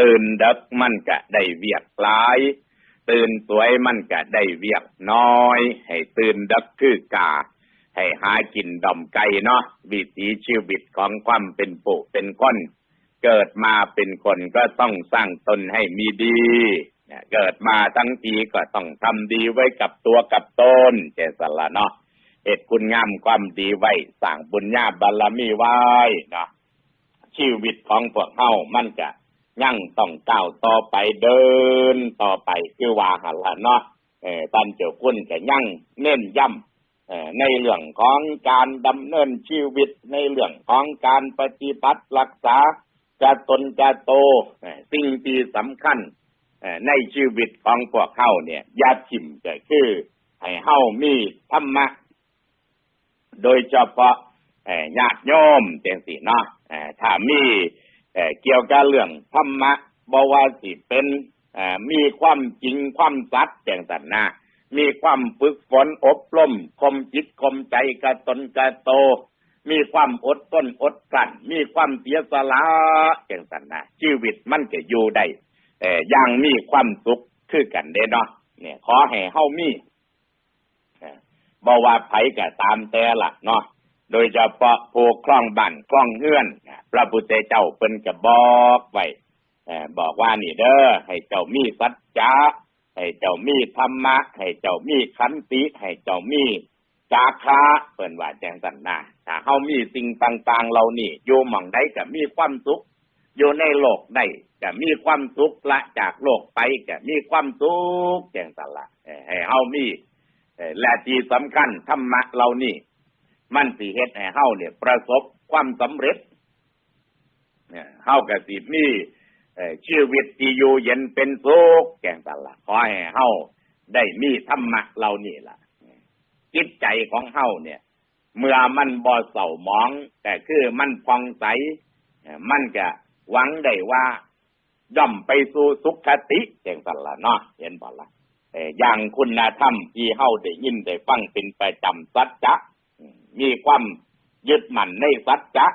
ตื่นดึกมันก็ได้เวียกหลาย ตื่นสวยมันก็ได้เวียกน้อย ให้ตื่นดึกคือกา ให้หากินดอมไก่เนาะวิถีชีวิตของความเป็นปุเป็นก้นเกิดมาเป็นคนก็ต้องสร้างตนให้มีดีเกิดมาทั้งทีก็ต้องทำดีไว้กับตัวกับตนเจสละเนาะเหตุคุณงามความดีไว้สร้างบุญญาบารมีไว้เนาะชีวิตของพวกเฮามันจะ ยั่งต้องก้าวต่อไปเดินต่อไปคือว่าหันละเนาะเออตันเจ้าคุณก็ยั่งเน้นย้ำในเรื่องของการดำเนินชีวิตในเรื่องของการปฏิบัติรักษาจะตนจะโตสิ่งที่สำคัญในชีวิตของพวกเฮาเนี่ยยาทิ่มก็คือ ให้เฮามีธรรมะ โดยเฉพาะญาติโยมเจังซี่เนาะถ้ามี เกี่ยวกับเรื่องธรรมะบวาสิเป็นมีความจริงความสัตย์จังซั่นนะมีความฝึกฝนอบรมคมจิตคมใจกระตนกระโต มีความอดต้นอดกลั้นมีความเสียสละแจังซั่นนะชีวิตมันจะอยู่ได้อ่ย่างมีความสุขคือกันเด้เนาะเนี่ย ขอให้เฮามีเอ่อบ่ว่าไผก็ตามแต่ละเนาะ โดยเฉพาะผู้คล้องบ้านคล้องเฮือนพระพุทธเจ้าเพิ่นก็บอกไว้บอกว่านี่เด้อให้เจ้ามีสัจจะให้เจ้ามีธรรมะ ให้เจ้ามีขันติ ให้เจ้ามีจาคะเพิ่นว่าแจงซั่นนะถ้าเฮามีสิ่งต่าง ๆเหล่านี้อยู่หม่องใดก็มีความสุขอยู่ในโลกได้จะมีความสุขละจากโลกไปจะมีความสุขแจงซั่นละให้เฮามีเอ่อและที่สำคัญธรรมะเหล่านี้ มันสิเฮ็ดให้เฮาเนี่ย ประสบความสำเร็จ เนี่ยเฮาก็สิมีเอ่อชีวิตที่อยู่เย็นเป็นสุขแก่งตันละขอให้เฮาได้มีธรรมะเหล่านี้ล่ะจิตใจของเฮาเนี่ย เมื่อมันบ่เศร้าหมอง แต่คือมันพองใสมันก็หวังได้ว่าย่อมไปสู่สุขติแก่งตันละเนาะเห็นบ่ละเอ่ออย่างคุณธรรมที่เฮาได้ยินได้ฟังเป็นประจำสัจจะ มีความยึดมั่นในสัจจะ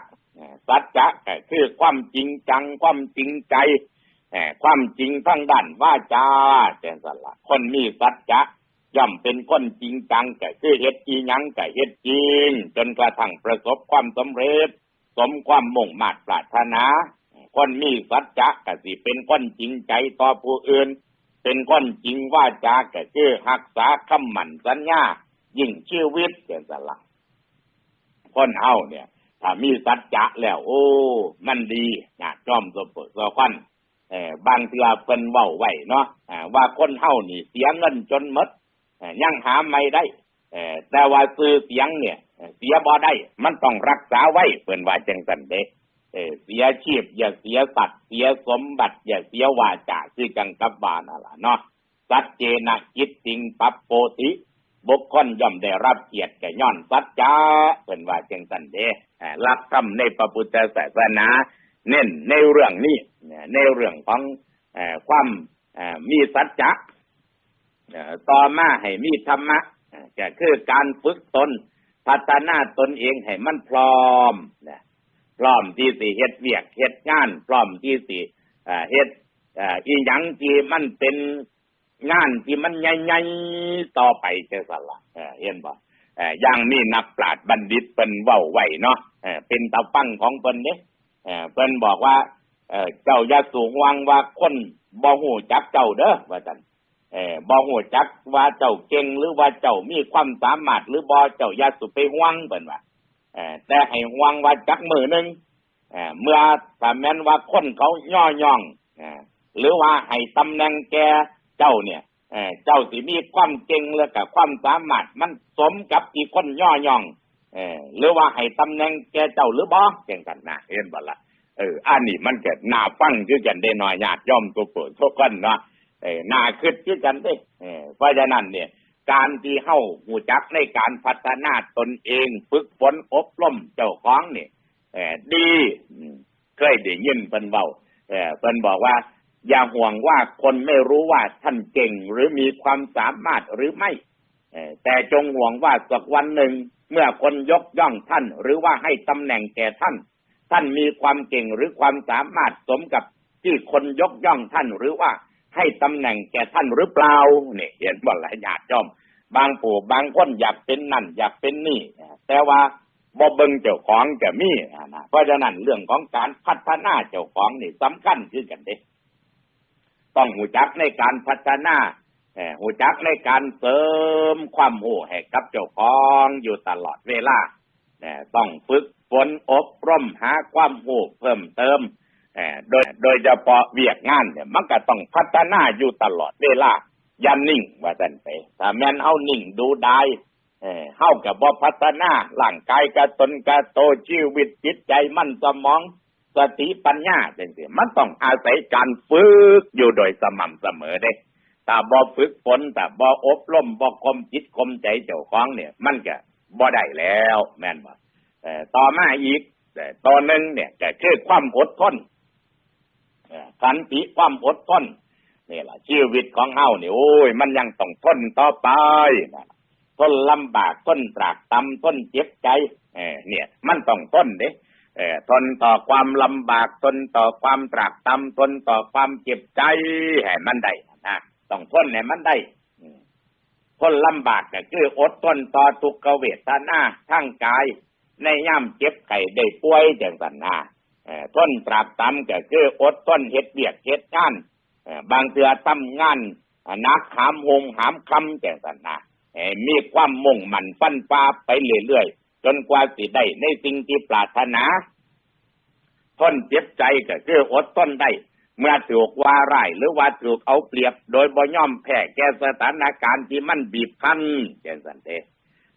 สัจจะคือความจริงจัง ความจริงใจความจริงทั้งด้านว่าจาแจ้งสละคนมีสัจจะย่อมเป็นคนจริงจังก็คือเฮ็ดอีหยังก็เฮ็ดจริง จนกระทั่งประสบความสำเร็จ สมความมุ่งมา่ปรารถนา คนมีสัจจะก็สิเป็นคนจริงใจต่อผู้อื่น เป็นคนจริงว่าจาก็คือรักษาคำมั่นสัญญายิ่งชีวิตเกินสละ คนเฮาเนี่ยถ้ามีสัจจะแล้ว โอ้ มันดีญาติจอมสมเปิดสอควันเออบางเทือเพิ่นเว้าไว้เนาะว่าคนเฮานี่เสียเงินจนมดยังหาไม่ได้แต่ว่าซื้อเสียงเนี่ยเสียบ่ได้ มันต้องรักษาไว้เพิ่นว่าจังซั่นเด้เออเสียชีพ อย่าเสียสัตว์เสียสมบัติ อย่าเสียวาจาคือจังกับบานั่นล่ะเนาะสัจเจนะจิตติงปัปโปติ บุคคลย่อมได้รับเกียรติแก่ย้อนสัจจะเป็นว่าจังสันเดอ่าหลักธรรมในพระพุทธศาสนา เน้นในเรื่องนี้ในเรื่องของอความมีสัจจะต่อมาให้มีธรรมะก็คือการฝึกตน พัฒนาตนเองให้มันพร้อมพร้อมที่สิเฮ็ดเวียกเฮ็ดงาน พร้อมที่สิเฮ็ดอีหยังที่มันเป็น งานที่มันใหญ่ๆต่อไปเจ้าสละเออเห็นบ่อออย่างมีนักปราชญ์บัณฑิตเพิ่นเว้าไหวเนาะเป็นตาฟังของเพิ่นเด้เออเพิ่นบอกว่าเจ้าอย่าสูงวังว่าคนบ่ฮู้จักเจ้าเด้อว่าซั่นเออบ่ฮู้จักว่าเจ้าเก่งหรือว่าเจ้ามีความสามารถหรือบ่เจ้าอย่าสุไปห่วงเพิ่นว่าเออแต่ให้ห่วงว่าจักมือหนึ่งเออเมื่อถ้าแม้นว่าคนเขาย่อย่องเออหรือว่าให้ตำแหน่งแก เจ้าเนี่ยเอ่อเจ้าสิมีความเก่งและกับความสามารถมันสมกับที่คนย่อย่องเออหรือว่าให้ตำแหน่งแกเจ้าหรือบ่เก่งกันนะเห็นบ่ละเอออันนี้มันเกิดหน่าฟังคือกันได้น้อยญาติย่อมตัวเปิดทุกคนเนาะเออหน่าคิดคือกันเด้เออเพราะฉะนั้นเนี่ย การที่เฮาหูจักในการพัฒนาตนเอง ฝึกฝนอบรมเจ้าของเนี่ยเออดีเคยได้ยินเพิ่นเว้าเออเพิ่นบอกว่า อย่าห่วงว่าคนไม่รู้ว่าท่านเก่งหรือมีความสามารถหรือไม่เอ่อแต่จงห่วงว่าสักวันหนึ่ง เมื่อคนยกย่องท่าน หรือว่าให้ตำแหน่งแก่ท่าน ท่านมีความเก่งหรือความสามารถสมกับที่คนยกย่องท่านหรือว่าให้ตำแหน่งแก่ท่านหรือเปล่าเนี่ยเห็นว่าหลายญาติจอม บางปู่บางคนอยากเป็นนั่น อยากเป็นนี่ แต่ว่าบ่เบิงเจ้าของก็มีนะเพราะฉะนั้นเรื่องของการพัฒนาเจ้าของนี่สำคัญคือกันเด้ ต้องหูจักในการพัฒนาหูจักในการเสริมความรู้ให้กับเจ้าของอยู่ตลอดเวลาต้องฝึกฝนอบรมหาความรู้เพิ่มเติมโดยโดยเฉพาะเวียกงานเนี่ยมันก็ต้องพัฒนาอยู่ตลอดเวลาอย่านิ่งว่าซั่นไปถ้าแม่นเอานิ่งดูได้เอ่อเฮาก็บ่พัฒนาร่างกายกระตนกระโตชีวิตจิตใจมั่นสมอง สติปัญญาจังซี่มันต้องอาศัยการฝึกอยู่โดยสม่ำเสมอเด้ถ้าบ่ฝึกฝนถ้าบ่อบรมบ่คมจิตคมใจเจ้าของเนี่ย มันก็บ่ได้แล้ว แม่นบ่เอ่อต่อมาอีกแต่ตอนหนึงเนี่ยก็คือความอดทนเอ่อสันติความอดทนนี่แหละชีวิตของเฮาเนี่ยโอ้ย มันยังต้องทนต่อไปนะทนลำบากทนตรากตำทนเจ็บใจเออเนี่ย มันต้องทนเด้ ทนต่อความลำบากทนต่อความตรากตำทนต่อความเจ็บใจให้มันได้นะต้องทนให้มันได้ทนลำบากก็คืออดทนต่อทุกขเวทนาทั้งกาย ในย่ำเจ็บไข้ได้ป่วยจังสันนาเออทนตรากตำก็คืออดทนเฮ็ดเบียกเฮ็ดงานเออบางเทื่อทำงานนักหามหงหามคำจังสันนามีความมุ่งมั่นฟันฟ้าไปเรื่อยๆ จนกว่าสิได้ในสิ่งที่ปรารถนาทนเจ็บใจก็คืออดทนได้ เมื่อถูกว่าร้ายหรือว่าถูกเอาเปรียบ โดยบ่ย่อมแพ้แก่สถานการณ์ที่มันบีบคั้นเช่นสันเต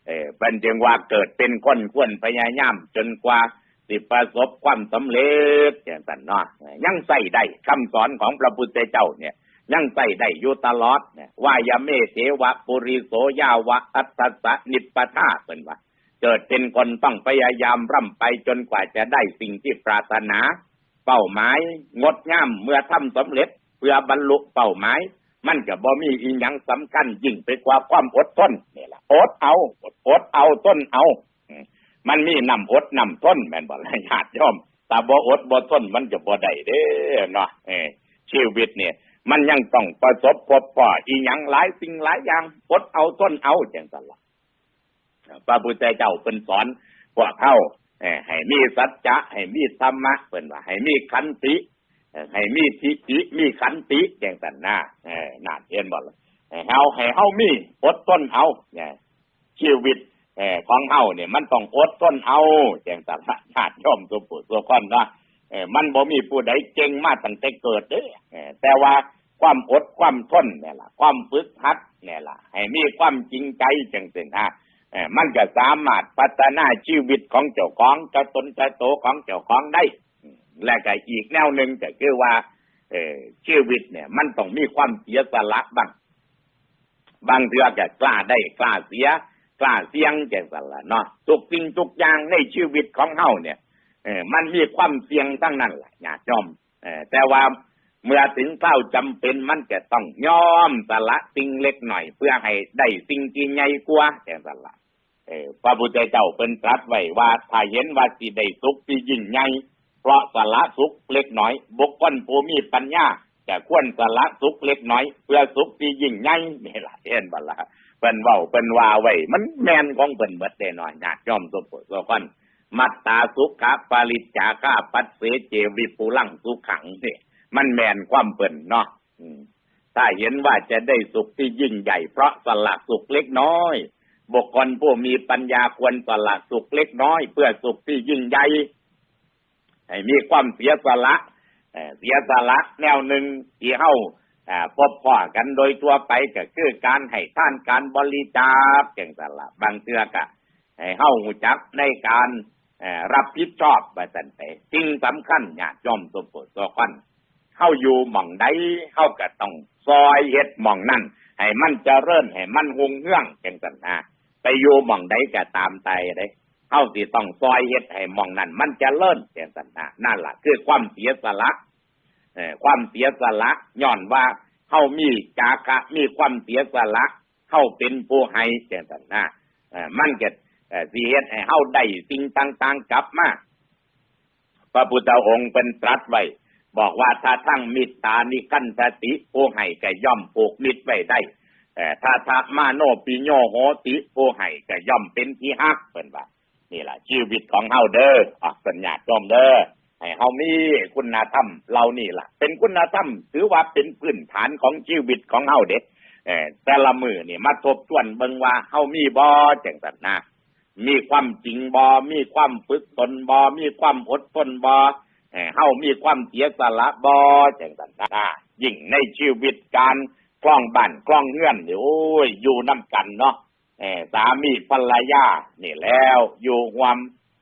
เออเป็นจึงว่าเกิดเป็นคนควรพยายามจนกว่าสิประสบความสำเร็จเช่นสันเนาะยังใส่ได้คำสอนของพระพุทธเจ้าเนี่ย ยังใส่ได้อยู่ตลอดเนี่ยว่ายาเมเทวะปุริโสยาวะอัตตะนิปปทาเป็นว่า เกิดเป็นคนต้องพยายามร่ำไปจนกว่าจะได้สิ่งที่ปรารถนา เป้าหมาย งดงามเมื่อทำสำเร็จ เพื่อบรรลุเป้าหมาย มันก็บ่มีอีหยังสำคัญยิ่งไปกว่าความอดทนนี่แหละอดเอาอดเอาต้นเอา มันมีนำอดนำทนแม่นบ่ละญาติโยมแต่บ่อดบ่ทนมันจะบ่ได้เด้อเนาะเออชีวิตเนี่ยมันยังต้องประสบพบปะอีหยังหลายสิ่งหลายอย่างอดเอาต้นเอาจังซั่นล่ะ พระพุทธเจ้าเป็นสอนพวกเขาเอ่อให้มีสัจจะให้มีธรรมะเป็นว่า ให้มีขันติให้มีทิฏฐิมีขันติแจ้งสันนาเออน่าเรียนบ่ล่ะให้เฮาให้เฮามีอดทนเอาเนี่ยชีวิตเอของเฮาเนี่ยมันต้องอดทนเอาแจ้งสันนะญาติโยมสุปุสุคนเนาะเอมันบ่มีผู้ใดเก่งมาตั้งแต่เกิดเด้ออแต่ว่าความอดความทนเนี่ยล่ะ ความฝึกหัดเนี่ยล่ะ ให้มีความจริงใจจังซี่นะ มันก็สามารถพัฒนาชีวิตของเจ้าของกระตนกระโตของเจ้าของได้ และก็อีกแนวหนึ่งก็คือว่าเอชีวิตเนี่ย มันต้องมีความเสียสละบ้างบางเทือก็กล้าได้กล้าเสีย กล้าเสี่ยงแก่สละเนาะทุกสิ่งทุกอย่างในชีวิตของเฮาเนี่ยเอมันมีความเสี่ยงทั้งนั้นแหละอย่าจอมแต่ว่า เมื่อถึงเท่าจำเป็นมันจะต้องยอมสละสิ่งเล็กหน่อย เพื่อให้ได้สิ่งที่ใหญ่กว่าแก่สละเออพระพุทธเจ้าเป็นตรัสไว้ว่าถ้าเห็นว่าสิได้สุขที่ยิ่งใหญ่เพราะสละสุขเล็กน้อย บุคคลผู้มีปัญญาจะควรสละสุขเล็กน้อย เพื่อสุขที่ยิ่งใหญ่นี่ล่ะเห็นบ่ล่ะเป็นเว้าเป็นว่าไว้มันแม่นของเพิ่นเบิดแน่นอนญาติโยมสุขสุขนมัตตาสุขะปาริจจาคาปัสเสเจวิปุลังสุขังนี่ มันแม่นความเพิ่นเนาะถ้าเห็นว่าจะได้สุขที่ยิ่งใหญ่เพราะสละสุขเล็กน้อย บุคคลผู้มีปัญญาควรสละสุขเล็กน้อย เพื่อสุขที่ยิ่งใหญ่ให้มีความเสียสละเสียสละแนวหนึ่งที่เฮาอ่าพบพ่อกันโดยทั่วไปก็คือการให้ท่านการบริจาคจังสละบางเทือกะให้เฮาหูจักในการรับผิดชอบไปสันไปสิ่งสำคัญเนี่ยจอมสมบูรณ์ตัวคัน เฮาอยู่หม่องใดเฮาก็ต้องซอยเฮ็ดหม่องนั่นให้มันเจริญให้มันหงเฮืองจังสันนะไปอยู่หม่องใดก็ตามใจเด้เฮาสิต้องซอยเฮ็ดให้หม่องนั้นมันเจะเลิ่นแก่สันนะนั่นล่ะ คือความเสียสละเอ่อความเสียสละย้อนว่าเฮามีจาคะมีความเสียสละเฮาเป็นผู้ให้แก่สันนะเอ่อมันก็เอ่อสิเฮ็ดให้เฮาได้สิ่งต่าง ๆ กลับมาพระพุทธองค์เป็นตรัสไว้ บอกว่าถ้าทั้งมิตรตานิกันสติผู้ให้ก็ย่อมผูกมิตรไว้ได้แต่ถ้าทะมาโนปิโยโหติผู้ให้ก็ย่อมเป็นที่ฮักเป็นว่านี่แหละชีวิตของเฮาเด้ออะสัญญาจอมเด้อให้เฮามีคุณธรรมเรานี่ล่ะ เป็นคุณธรรมถือว่าเป็นพื้นฐานของชีวิตของเฮาเด็เอแต่ละมือนี่มาทบทวนเบิ่งว่าเฮามีบ่จังซั่นนะมีความจริงบ่มีความฝึกตนบ่มีความอดทนบ่อ เฮามีความเสียสละบ่จังซั่นนะยิ่งในชีวิตการคล้องบ้านคล้องเฮือนนี่โอ้ยอยู่นํกันเนาะเออสามีภรรยานี่แล้วอยู่รวาม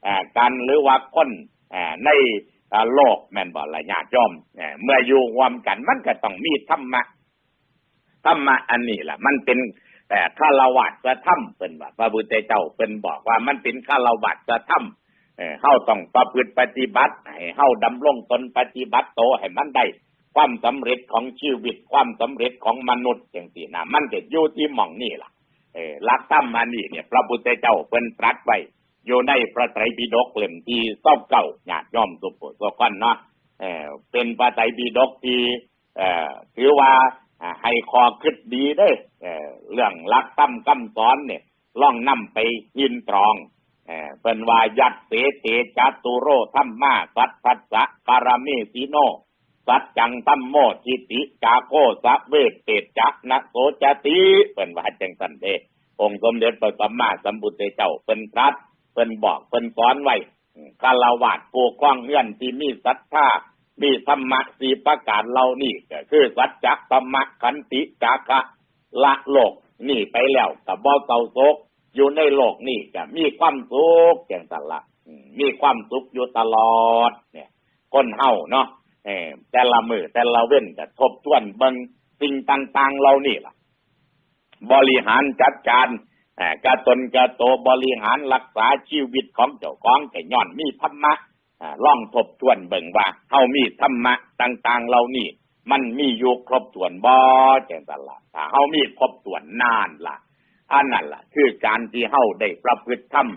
อ่ากันหรือว่าคนอ่าในโลกแม่นบ่ละญาติโยมเออเมื่ออยู่รวามกันมันก็ต้องมีธรรมะธรรมะอันนี้แหละมันเป็นแต่คารวะจะธรรมเป็นว่าพระพุทธเจ้าเป็นบอกว่ามันเป็นคารวะจะธรรม เฮาต้องประพฤติปฏิบัติให้เฮาดำรงตนปฏิบัติโตให้มันได้ความสำเร็จของชีวิตความสำเร็จของมนุษย์จังซี่นะมันจะอยู่ที่หม่องนี่ล่ะเออลักธรรมอันนี้เนี่ยพระพุทธเจ้าเป็นตรัสไว้อยู่ในพระไตรปิฎกเล่มที่ซ่อมเก่าญาติย่อมสุโขสกันเนาะเออเป็นพระไตรปิฎกที่เอ่อถือว่าให้คอคิดดีเด้เออเรื่องลักธรรมคำสอนเนี่ยล่องนำไปยินตรอง เป็นวายัดเสเตจัตุโรธรรมาสัทธัสสะปารเมสิโน สัจจังตัมโมจิติจาโคสะเวทเตจักนะโสจติเป็นวาจังสันเดองค์สมเด็จพระสัมมาสัมพุทธเจ้าเป็นตรัสเป็นบอกเป็นสอนไว้คารวะผู้คล้องเงื่อนที่มีศรัทธามีธรรมะสีประการเหล่านี้ก็คือสัจจะธรรมะขันติจาคะละโลกนี่ไปแล้วกับบ่เศร้าโศก อยู่ในโลกนี่ก็มีความสุขอย่างสันละอืมมีความสุขอยู่ตลอด เนี่ยคนเฮาเนาะเออแต่ละมือแต่ละเว้นจะทบทวนเบิงสิ่งต่างๆเหล่านี้ล่ะ บริหารจัดการกระตนกระโตบริหารรักษาชีวิตของเจ้าของแต่ย้อนมีธรรมะอ่าล่องทบทวนเบิ่งว่าเฮามีธรรมะต่าง ๆเหล่านี้มันมีอยู่ครบถ้วนบ่จังซั่นล่ะถ้าเฮามีครบถ้วนนานล่ะ อันนั้นล่ะ คือการที่เฮาได้ประพฤติธรรม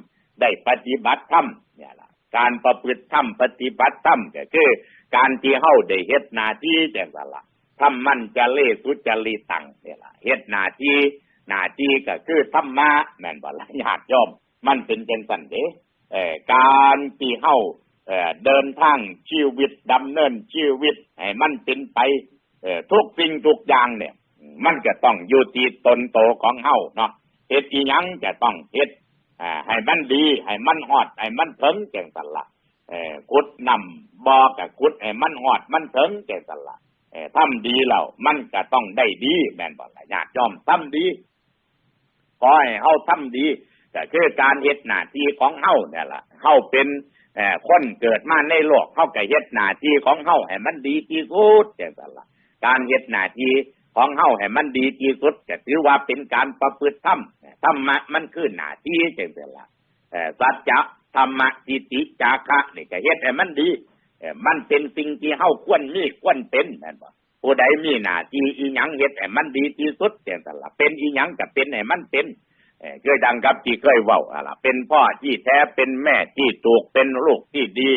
ได้ปฏิบัติธรรมเนี่ยล่ะ การประพฤติธรรมปฏิบัติธรรมก็คือ การที่เฮาได้เฮ็ดหน้าที่จังซั่นล่ะทำมันจะเลสุจริตังเนี่ยล่ะเฮ็ดหน้าที่หน้าที่ก็คือธรรมะแม่นบ่ล่ะญาติโยมมันเป็นจังซั่นเด้เอ่อการที่เฮาเอ่อเดินทางชีวิตดำเนินชีวิตให้มันเป็นไปเอ่อทุกสิ่งทุกอย่างเนี่ย มันก็ต้องอยู่ที่ตนโตของเฮาเนาะ เฮ็ดอีหยังจะต้องเฮ็ดให้มันดี ให้มันฮอด ให้มันถึงจังซั่นละเอ่อขุดนำบอกับขุดให้มันหอด มันถึงแก่สละทำดีแล้วมันก็ต้องได้ดีแม่นบ่ล่ะญาติโยมทำดีขอให้เฮาทำดีก็คือการเฮ็ดหน้าที่ของเฮาเนี่ยล่ะเฮาเป็นคนเกิดมาในโลกเฮาก็เฮ็ดหน้าที่ของเฮาให้มันดีที่สุดจังซั่นล่ะการเฮ็ดหน้าที่ ของเฮาให้มันดีที่สุดก็ถือว่าเป็นการประพฤติธรรมธรรมะมันคือหน้าที่จังซั่นล่ะสัจจะธรรมะทิฏฐิจาคะนี่ก็เฮ็ดให้มันดีมันเป็นสิ่งที่เฮาควรมีควรเป็นนั่นบ่ผู้ใดมีหน้าที่อีหยังเฮ็ดให้มันดีที่สุดจังซั่นล่ะเป็นอีหยังก็เป็นให้มันเป็นเคยดังกับที่เคยเว้าอะล่ะเป็นพ่อที่แท้เป็นแม่ที่ถูกเป็นลูกที่ดี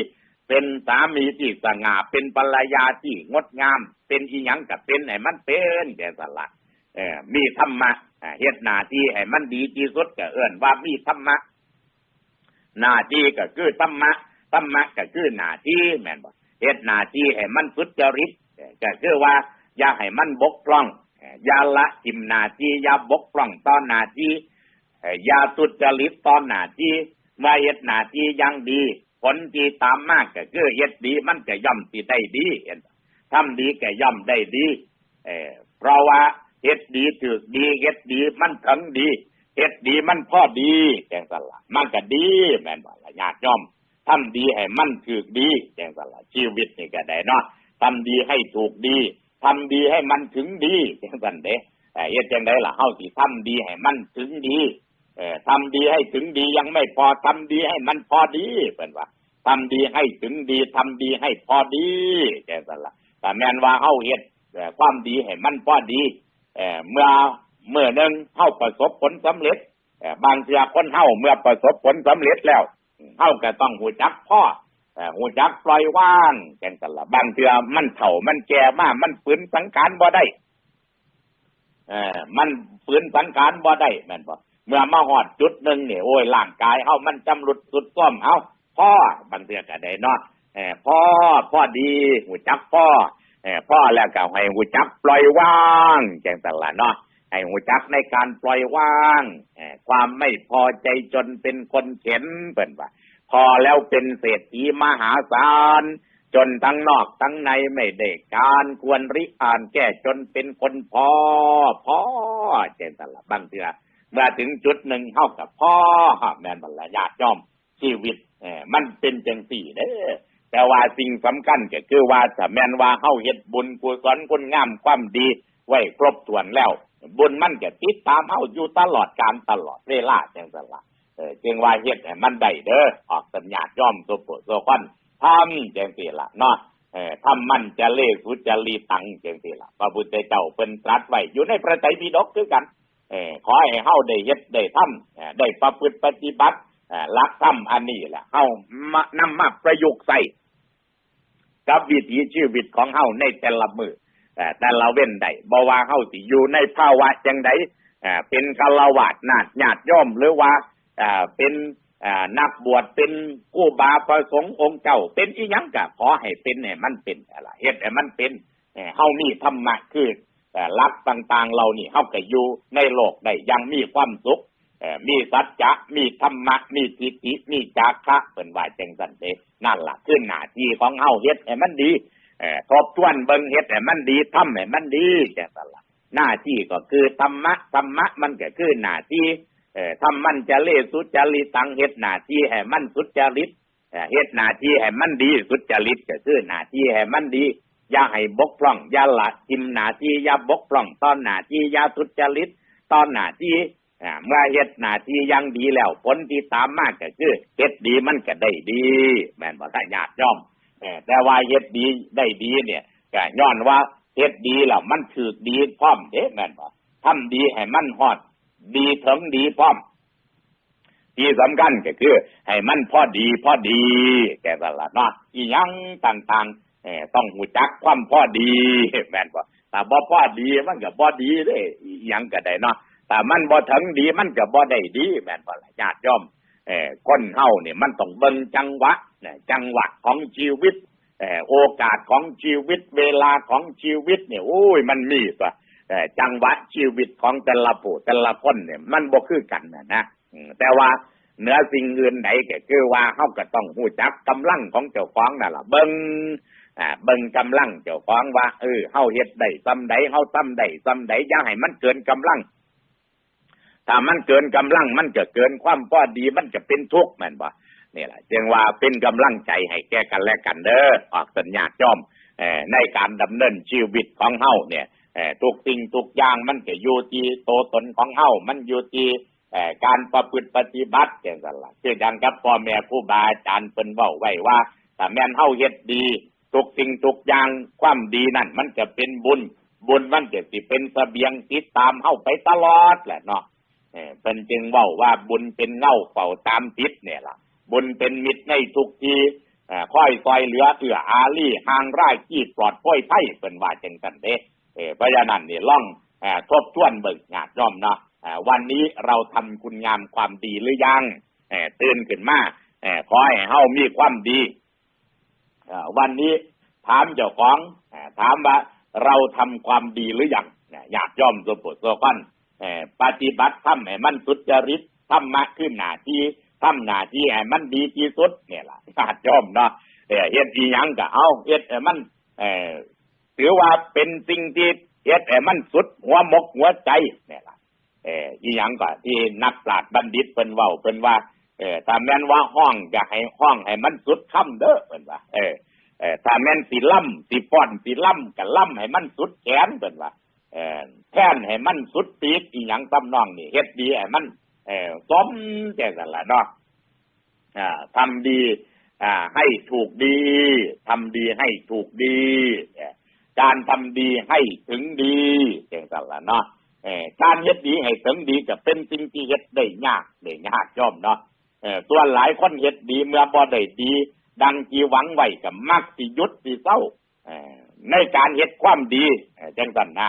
เป็นสามีที่สง่าเป็นภรรยาที่งดงาม เป็นอีหยังก็เป็นให้มันเป็นจังซั่นล่ะเออมีธรรมะเฮ็ดหน้าที่ให้มันดีที่สุดก็เอิ้นว่ามีธรรมะหน้าที่ก็คือธรรมะธรรมะก็คือหน้าที่แม่นบ่เฮ็ดหน้าที่ให้มันสุดจริตก็คือว่า อย่าให้มันบกพร่องอย่าละทิมหน้าที่อย่าบกพร่องตอหน้าที่อย่าสุดจริตตอหน้าที่มื่อเฮ็ดหน้าที่ยังดี ผลที่ตามมากก็คือเฮ็ดดีมันก็ย่อมสิได้ดีเห็นบ่ทำดีก็ย่อมได้ดีเออเพราะว่าเฮ็ดดีถูกดีเฮ็ดดีมันถึงดีเฮ็ดดีมันพอดีแจงสละมันก็ดีแม่นบ่ล่ะญาติโยมทำดีให้มันถูกดีแจงสละชีวิตนี่ก็ได้เนาะทำดีให้ถูกดีทำดีให้มันถึงดีแจงสันเด้เอ่อเฮ็ดจังไดล่ะเฮาสิทำดีให้มันถึงดี ทำดีให้ถึงดียังไม่พอทำดีให้มันพอดีเพิ่นว่าทำดีให้ถึงดีทำดีให้พอดีแจงสันละแต่แมนว่าเฮาเฮ็ดเอ่ความดีให้มันพอดีเอเมื่อเมื่อหนึงเฮาประสบผลสำเร็จบางเทื่อคนเฮาเมื่อประสบผลสำเร็จแล้วเฮาก็ต้องหูจักพ่อเอ่อหูจักปล่อยว่างจังซั่นล่ะบางเทือมันเฒ่ามันแก่มากมันฝืนสังขารบ่ได้เออมันฝืนสังขารบ่ได้แม่นบ่ เมื่อมาฮอดจุดหนึ่งเนี่ยโอ้ยร่างกายเฮามันจำรุดสุดซ่อมเอ้าพ่อบางเทือก็ได้เนาะเออพ่อพ่อดีหูจักพ่อเออพ่อแล้วก็ให้หูจักปล่อยวางจังซั่นล่ะเนาะให้หูจักในการปล่อยวางเออความไม่พอใจจนเป็นคนเข็นเป็นว่าพอแล้วเป็นเศรษฐีมหาศาลจนทั้งนอกทั้งในไม่ได้การควรริอ่านแก้จนเป็นคนพอพอเจนตละบางเถื่อ เมื่อถึงจุดหนึ่งเท่ากับพ่อแม่นบรรยาติย่อม ชีวิตเอมันเป็นจังสี่เด้อแต่ว่าสิ่งสำคัญก็คือว่าถ้าแม่นว่าเฮาเฮ็ดบุญกุศลคุณงามความดี ไว้ครบถ้วนแล้ว บุญมันก็ติดตามเฮาอยู่ตลอดการตลอดเวลาจังซั่นล่ะเออจึงว่าเฮ็ดให้มันได้เด้อออกสัญญาณย่อมโซโปโซคอนทำจังซี่ล่ะเนาะเออทำมันจะเลสุจรีตังจังซี่ล่ะพระพุทธเจ้าเพิ่นตรัสไว้อยู่ในพระไตรปิฎกคือกัน ขอให้เฮาได้เฮ็ดได้ทำเอ่อได้ประพฤติปฏิบัติรักธรรมอันนี้แหละเฮามานำมาประยุกต์ใส่กับวิถีชีวิตของเฮาในแต่ละมือแต่แต่ละเว้นใดบ่ว่าเฮาสิอยู่ในภาวะจังใดเป็นคารวาสนาฏญาติโยมหรือว่าเป็นนักบวชเป็นกู้บาประสงค์องค์เจ้า เป็นอีหยังก็ขอให้เป็นให้มันเป็นอะไรเฮ็ดให้มันเป็นเอ่อเฮามีธรรมะคือ เอ่อหลักต่างๆเหล่านี้เฮาก็อยู่ในโลกได้ยังมีความสุขมีสัจจะมีธรรมะ มีทิฏฐิมีจาคะเพิ่นว่าจังซั่นเดนั่นล่ะคือหน้าที่ของเฮาเฮ็ดให้มันดีอทบทวนเบิ่งเฮ็ดให้มันดีทำให้มันดีจังซั่นล่ะหน้าที่ก็คือธรรมะธรรมะมันก็คือหน้าที่ทำมันจะเลสุจริตตังเฮ็ดหน้าที่ให้มันสุจริตเอ่อเฮ็ดหน้าที่ให้มันดีสุจริตก็คือหน้าที่ให้มันดี อย่าให้บกพร่อง อย่าละทิมหน้าที่อย่าบกพร่อง ตอนหน้าที่อย่าสุจริต ตอนหน้าที่เมื่อเฮ็ดหน้าที่ยังดีแล้ว ผลที่ตามมากก็คือเฮ็ดดีมันก็ได้ดี แม่นบ่ถ้าญาติย่อมแต่ว่าเฮ็ดดีได้ดีเนี่ยก็ย้อนว่าเฮ็ดดีแล้วมันถือดีพร้อมเด้แม่นบ่ทำดีให้มันฮอด ดีถึงดีพร้อมที่สำคัญก็คือ ให้มันพอดีพอดีแก่ตลาดเนาะอีหยังต่างๆ เออต้องหูจักความพอดี แม่นบ่ถ้าบ่พอดีมันก็บ่ดีเด้อยังก็ได้เนาะแต่มันบ่ถึงดีมันก็บ่ได้ดี แม่นบ่ล่ะญาติโยมเอ่อคนเฮาเนี่ยมันต้องเบิ่งจังหวะเนี่ยจังหวะของชีวิตเอ่อโอกาสของชีวิต เวลาของชีวิตเนี่ยโอ้ยมันมีตัวเอ่อจังหวะชีวิตของแต่ละผู้แต่ละคนเนี่ย มันบ่คือกันนะนะแต่ว่าเหนือสิ่งอื่นใดก็คือว่าเฮาก็ต้องรู้จักกำลังของเจ้าของนั่นล่ะเบิ่ง อ่าเบิ่งกำลังเจ้าของว่าเออเฮาเฮ็ดได้ซ้ำใดเฮาซ้ำใดซ้ำใดอย่าให้มันเกินกำลังถ้ามันเกินกำลังมันก็เกินความพอดีมันจะเป็นทุกข์แม่นบ่นี่แหละจึงว่าเป็นกำลังใจให้แก่กันและกันเด้อออกสัญญาจอมอในการดำเนินชีวิตของเฮาเนี่ยทุกสิ่งทุกอย่างมันก็อยู่ที่โตวตนของเฮามันอยู่ที่การประพฤติปฏิบัติจังซั่นล่ะคือดังกับพ่อแม่ครูบาอาจารย์เพิ่นเว้าไว้ว่าถ้าแม่นเฮาเฮ็ดดี ทุกสิ่งทุกอย่างความดีนั่น มันจะเป็นบุญ บุญมันจะสิเป็นเสบียงติดตามเฮาไปตลอดแหละเนาะเอ่อเพิ่นจึงเว้าว่าบุญเป็นเง่าเฝ้าตามติดเนี่ยล่ะ บุญเป็นมิตรในทุกทีเอ่อค่อยซอยเหลือเอื้ออารีห่างร่ายขี้ปลอดพ้อยไผ่เพิ่นว่าจังซั่นเด้เออเพราะฉะนั้นนี่ล่องอทบทวนเบิ่งาติโยมเนาะวันนี้เราทำคุณงามความดีหรือยังเตื่นขึ้นมาเอ่อขอให้เฮามีความดี วันนี้ถามเจ้าของถามว่าเราทำความดีหรือยังเนี่ยาติโยมสมบูรณ์สมบันเอ่อปฏิบัติทำให้มันสุจริตทำมาขึ้นหน้าที่ทำหน้าที่ให้มันดีที่สุดเนี่ยล่ะญาติโยมเนาะเฮ็ดอีหยังก็เอาเฮ็ดมันถือว่าเป็นสิ่งที่เฮ็ดมันสุดหัวมกหัวใจเนี่ยล่ะเอออีหยังก็ที่นักปราชญ์บัณฑิตเพิ่นเว้าเพิ่นว่า เออถ้าแม่นว่าห้องก็ให้ห้องให้มันสุดค่ำเด้อเพิ่นว่าเออเออถ้าแม่นสิล่ำสิฟ้อนสิล่ำก็ล่ำให้มันสุดแขนเพิ่นว่าเอ่อแท่นให้มันสุดปีกอีหยังตำนองนี่เฮ็ดดีให้มันเอ่อสมแก่กันละเนาะอ่าทำดีอ่าให้ถูกดีทำดีให้ถูกดีการทำดีให้ถึงดีแก่กันละเนาะเออการเฮ็ดดีให้ถึงดีก็เป็นสิ่งที่เฮ็ดได้ยากได้ยากย่อมเนาะ ตัวหลายคนเฮ็ดดีเมื่อบ่ได้ดี ดังที่หวังไว้กับมักสิยุดสิเศร้าในการเฮ็ดความดีจังสันนะ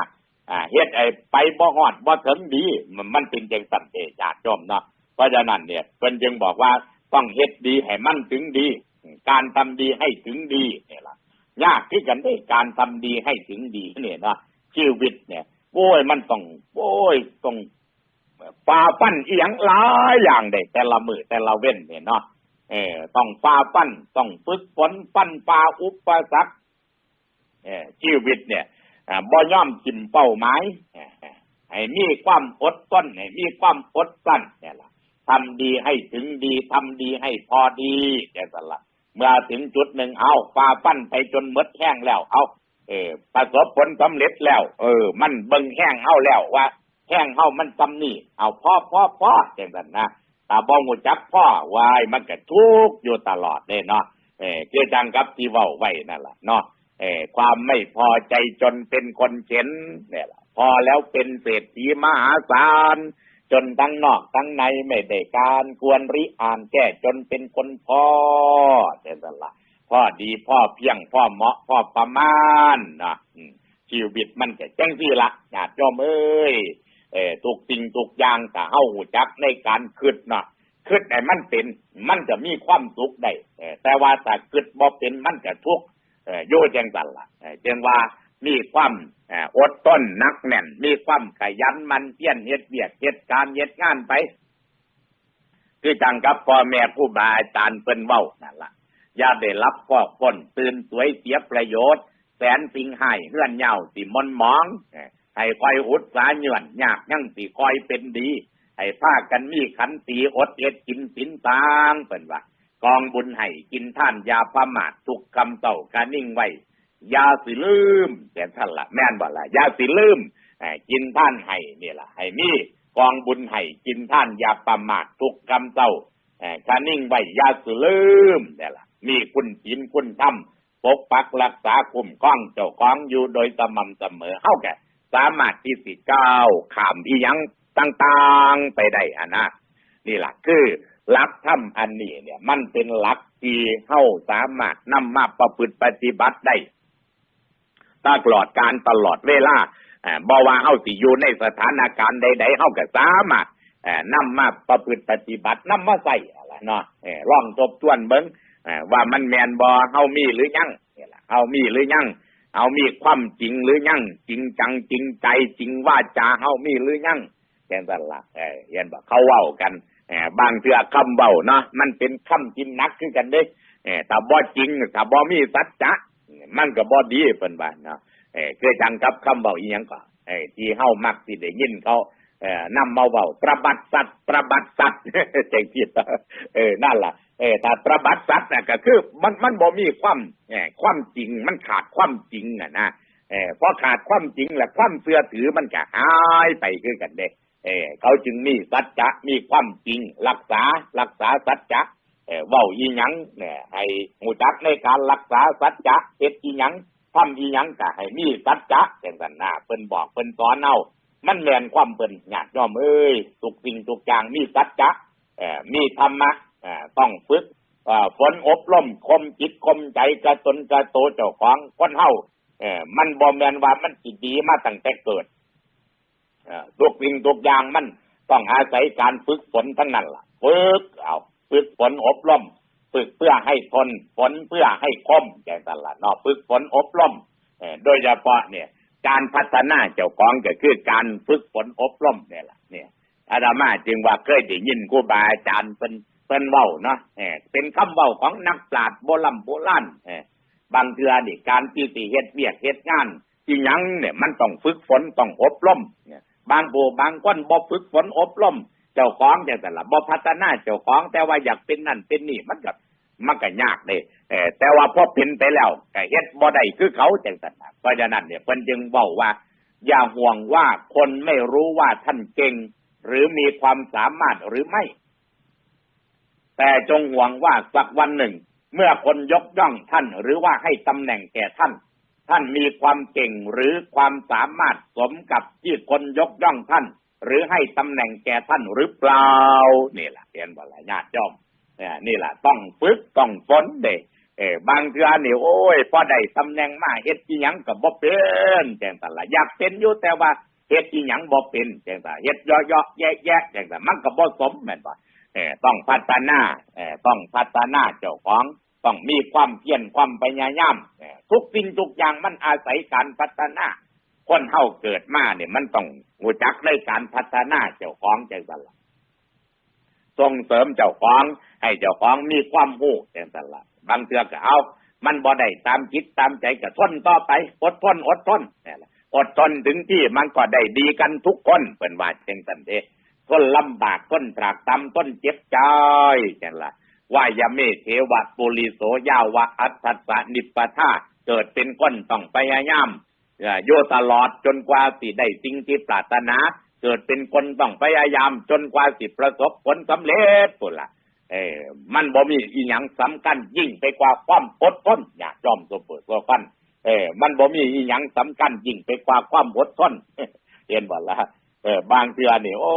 เฮ็ดไอ้ไปบ่ฮอดบ่ถึงดีมันมันเป็นจังสันเดญาติโยมเนาะเพราะฉะนั้นเนี่ยเพิ่นจึงบอกว่าต้องเฮ็ดดีให้มันถึงดี การทำดีให้ถึงดีเนี่ยล่ะยากที่กันได้การทำดีให้ถึงดีเนี่ยนะชีวิตเนี่ยโอ้ยมันต้องโอ้ยต้อง ฝ่าฟันเอียงหลายอย่างได้แต่ละมือแต่ละเว้นเนี่ยเนาะเออต้องฝ่าฟันต้องฝึกฝนฟันฝ่าอุปสรรคเออชีวิตเนี่ยบ่ย่อมจิ้มเป้าหมายให้มีความอดทนให้มีความอดกลั้นเนี่ยล่ะทำดีให้ถึงดีทำดีให้พอดีเนี่สละเมื่อถึงจุดหนึ่งเอาฝ่าฟันไปจนมดแห้งแล้ว เอาเออประสบผลสำเร็จแล้ว เออ มันเบิ่งแห้งเฮาแล้วว่า แห้งเฮามันซำนี่เอาพ่อพ่อพ่อจังซั่นนะถ้าบ่งูจักพ่อวายมันก็ทุกข์อยู่ตลอดเลยเนาะเออคือจังกับที่เว้าไว้นั่นแหละเนาะเออความไม่พอใจจนเป็นคนเข็นเนี่ยละพอแล้วเป็นเศรษฐีมหาศาลจนทั้งนอกทั้งในไม่ได้การควรริอ่านแก้จนเป็นคนพ่อแต่นั่นละพ่อดีพ่อเพียงพ่อเหมาะพ่อประมาณนะชีวิตมันก็จังซี่ละญาติโยมเอ้ย เออทุกสิ่งทุกอย่างถ้าเฮาหูจักในการคิดเนาะคิดให้มันเป็น มันจะมีความสุขได้เออแต่ว่าถ้าคิดบ่เป็นมันจะทุกข์เออโยจังสันล่ะเจงว่ามีความเอ่ออดต้นนักแน่น มีความขยันมันเพียรเฮ็ดเวียกเฮ็ดการเฮ็ดงานไปคือจังกับพ่อแม่ผู้บาอาจารย์เพิ่นเว้านั่นล่ะอย่าได้รับข้อคนตื่นสวยเสียประโยชน์ แสนสิ่งให้เฮือนเหย้าสิมนมองอ ให้คอยอุดสาเหยื่อนยากยังสิคอยเป็นดี ให้พากันมีขันตีอดเอ็ดกินสินตางเป็นว่ากองบุญให้กินท่านยาประมาททุกคำเต่ากานิ่งไว้ยาสิลืมแต่ท่านละแม่นบ่ละยาสิลืมกินท่านให้นี่ละให้มีกองบุญให้กินท่านยาประมาททุกคำเต่ากานิ่งไว้ยาสิลืมนี่ละมีคุณศีลคุณธรรมปกปักรักษาคุ้มครองเจ้าของอยู่โดยสม่ำเสมอเฮาแก่ สามารถที่สิก้าวขามอียังต่างๆไปได้อะนะนี่แหละคือหลักธรรมอันนี้เนี่ย มันเป็นหลักที่เฮาสามารถนำมาประพฤติปฏิบัติได้ตลอดการตลอดเวลาอ่าบ่ว่าเฮาสิอยู่ในสถานการณ์ใดๆเฮาก็สามารถเอ่อนำมาประพฤติปฏิบัตินำมาใส่อะไรเนาะเอ่องทบทวนเบิ่งเอ่อว่ามันแมนบ่เฮามีหรือยังนี่ล่ะเฮามีหรือยัง เอามีความจริงหรือยังจริงจังจริงใจจริงว่าจาเฮามีหรือยังแค่นั้นละเออเห็นบ่เขาเว้ากันเออบางเทื่อคำเว้าเนาะมันเป็นคำกินนักขึ้นกันเด้เออถ้าบ่จริงถ้าบ่มีสัจจะมันก็บ่ดีเป็นบ้าเนาะเออคือจังกับคำเว้าอีหยังก็เออที่เฮามักสิได้ยินเขา นำมาเว้าประบัติสัตว์ประบัติสัตว์ใจคิดเออนั่นล่ะเออถ้าประบัติสัตว์น่ะก็คือ มันมันบ่มีความเออความจริงมันขาดความจริงอะนะเออพอขาดความจริงแล้วความเชื่อถือมันก็หายไปคือกันเด้เออเขาจึงมีสัจจะมีความจริง รักษารักษาสัจจะเออเว้าอีหยังเนี่ยให้หูจักในการรักษาสัจจะเฮ็ดอีหยังทำอีหยังก็ให้มีสัจจะจังซั่นน่ะเพิ่นบอกเพิ่นสอนเอา มันแมนความเพิ่นญาติโยมเอ้ยทุกสิ่งทุกอย่างมีสัจจะมีธรรมะต้องฝึกฝนอบรมคมจิตคมใจกระตนกระโตเจ้าของคนเฮาเออมันบ่แมนว่ามันสิดีมาตั้งแต่เกิดทุกสิ่งทุกอย่างมันต้องอาศัยการฝึกฝนทั้งนั้นล่ะฝึกเอาฝึกฝนอบรมฝึกเพื่อให้ทนฝนเพื่อให้คมอย่างนั้นล่ะเนาะฝึกฝนอบรมเอ่อโดยเฉพาะเนี่ย การพัฒนาเจ้าของก็คือการฝึกฝนอบรมเนี่ยล่ะเนี่ยอาดามาจึงว่าเคยได้ยินครูบาอาจารย์เป็นเป็นเว้าเนาะเออเป็นคำเว้าของนักปราชญ์โบราณโบราณเออบางเทื่อนี่การที่สิเฮ็ดเวียกเฮ็ดงานที่ยังเนี่ยมันต้องฝึกฝนต้องอบรมเนี่ยบางผู้บางคนบ่ฝึกฝนอบรมเจ้าของจังซั่นล่ะบ่พัฒนาเจ้าของแต่ว่าอยากเป็นนั่นเป็นนี่มันก็ มันก็ยากเด้เออแต่ว่าพอเป็นไปแล้วก็เฮ็ดบ่ได้คือเขาจังซั่นนะเพราะฉะนั้นเนี่ยเพิ่นจึงเว้าว่า อย่าห่วงว่าคนไม่รู้ว่าท่านเก่ง หรือมีความสามารถหรือไม่ แต่จงหวังว่าสักวันหนึ่ง เมื่อคนยกย่องท่านหรือว่าให้ตำแหน่งแก่ท่าน ท่านมีความเก่งหรือความสามารถสมกับที่คนยกย่องท่าน หรือให้ตำแหน่งแก่ท่านหรือเปล่านี่แหละเรียนว่าหลายญาติย่อม นี่ยนี่แหละต้องฝึกต้องฝนเด็เออบางเทื่อนี่โอ้ยพอได้ตำแหน่งมาเฮ็ดอีหยังก็บ่เป็นจังซั่ละอยากเป็นอยู่แต่ว่าเฮ็ดอีหยังบ่เป็นแจงซั่เฮ็ดย่อๆแยะๆแจงซั่มันก็บ่สมแม่นบ่เออต้องพัฒนาเออต้องพัฒนาเจ้าของต้องมีความเพียรความพยายามเออทุกสิ่งทุกอย่างมันอาศัยการพัฒนา คนเฮาเกิดมาเนี่ยมันต้องรู้จักในการพัฒนาเจ้าของจังซั่นล่ะส่งเสริมเจ้าของ ให้เจ้าของมีความรู้จังซั่นล่ะบางเทือก็เอา มันบ่ได้ตามคิดตามใจก็ทนต่อไป อดทนอดทนนี่แหละอดทนถึงที่มันก็ได้ดีกันทุกคนเปิ่นว่าจังซั่นเด้ทนลำบากทนตรากตำทนเจ็บใจจังล่ะว่ายาเมเทวะปุริโสยาวะอัตถสะนิปปะทาเกิดเป็นคนต้องพยายามโยตลอดจนกว่าสิได้สิ่งที่ปรารถนา เกิดเป็นคนต้องพยายามจนกว่าสิประสบผลสำเร็จพุ่นละ เออมันบ่มีอีหยังสำคัญยิ่งไปกว่าความอดทนอย่าจอมตัวเปิดตัวฟันเออมันบ่มีอีหยังสำคัญยิ่งไปกว่าความอดทนเห็นบ่ละเออบางเทื่อนี่โอ้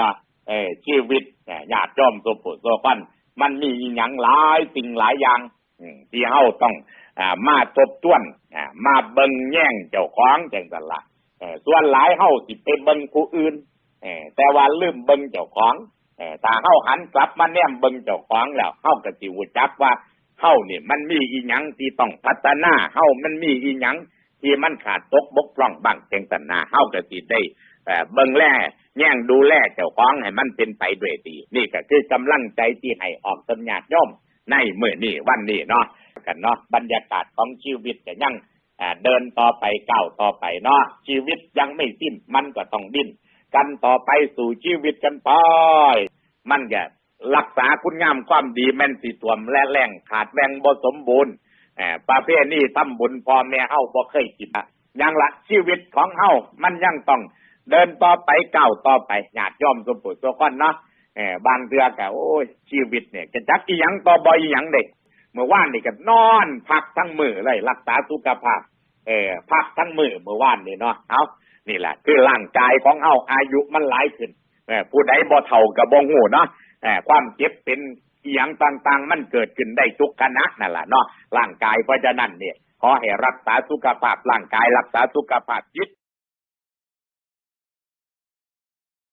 นะเออชีวิตอย่าจอมตัวเปิดตัวฟันมันมีอีหยังหลายสิ่งหลายอย่างที่เฮาต้องมาทบทวนมาเบิ่งแย่งเจ้าของจังซั่นล่ะส่วนหลายเฮาสิไปเบิ่งผู้อื่นแต่ว่าลืมเบิ่งเจ้าของ เออถ้าหันกลับมาแนมเบิ่งเจ้าของแล้วเฮาก็สิรู้จักว่าเฮาเนี่ยมันมีอีหยังที่ต้องพัฒนาเฮามันมีอีหยังที่มันขาดตกบกพร่องบ้างจังซั่นนะเฮาก็สิได้เอ่เบิ่งแลแย่งดูแลเจ้าของให้มันเป็นไปด้วยดี นี่ก็คือกำลังใจที่ให้ออกสัญญาณย่อมในเมื้อนี้วันนี้เนาะกันเนาะบรรยากาศของชีวิตก็ยังเดินต่อไปก้าวต่อไปเนาะชีวิตยังไม่สิ้นมันก็ต้องดิ้น กันต่อไปสู่ชีวิตกันไป มันจะรักษาคุณงามความดีแม่นสิตวมและแรงขาดแรงบ่สมบูรณ์แหมประเภทนี้ทำบุญพ่อแม่เฮาบ่เคยกินอะยังละชีวิตของเฮามันยังต้องเดินต่อไปก้าวต่อไปญาติย่อมสมบูรณ์ตัวก้อนเนาะแหมบางเทื่อก็โอ้ยชีวิตเนี่ยจะจักอีหยังต่อบ่อีหยังเด็กเมื่อวานนี่ก็นอนพักทั้งมือเลยรักษาสุขภาพเออพักทั้งมือเมื่อวานนี่เนาะเอา นี่แหละ คือร่างกายของเฮาอายุมันหลายขึ้นผู้ใดบ่เท่ากับบ่หูเนาะความเจ็บเป็นอีหยังต่างๆ มันเกิดขึ้นได้ทุกขณะนั่นแหละเนาะร่างกายเพราะฉะนั้นเนี่ยขอให้รักษาสุขภาพร่างกายรักษาสุขภาพจิต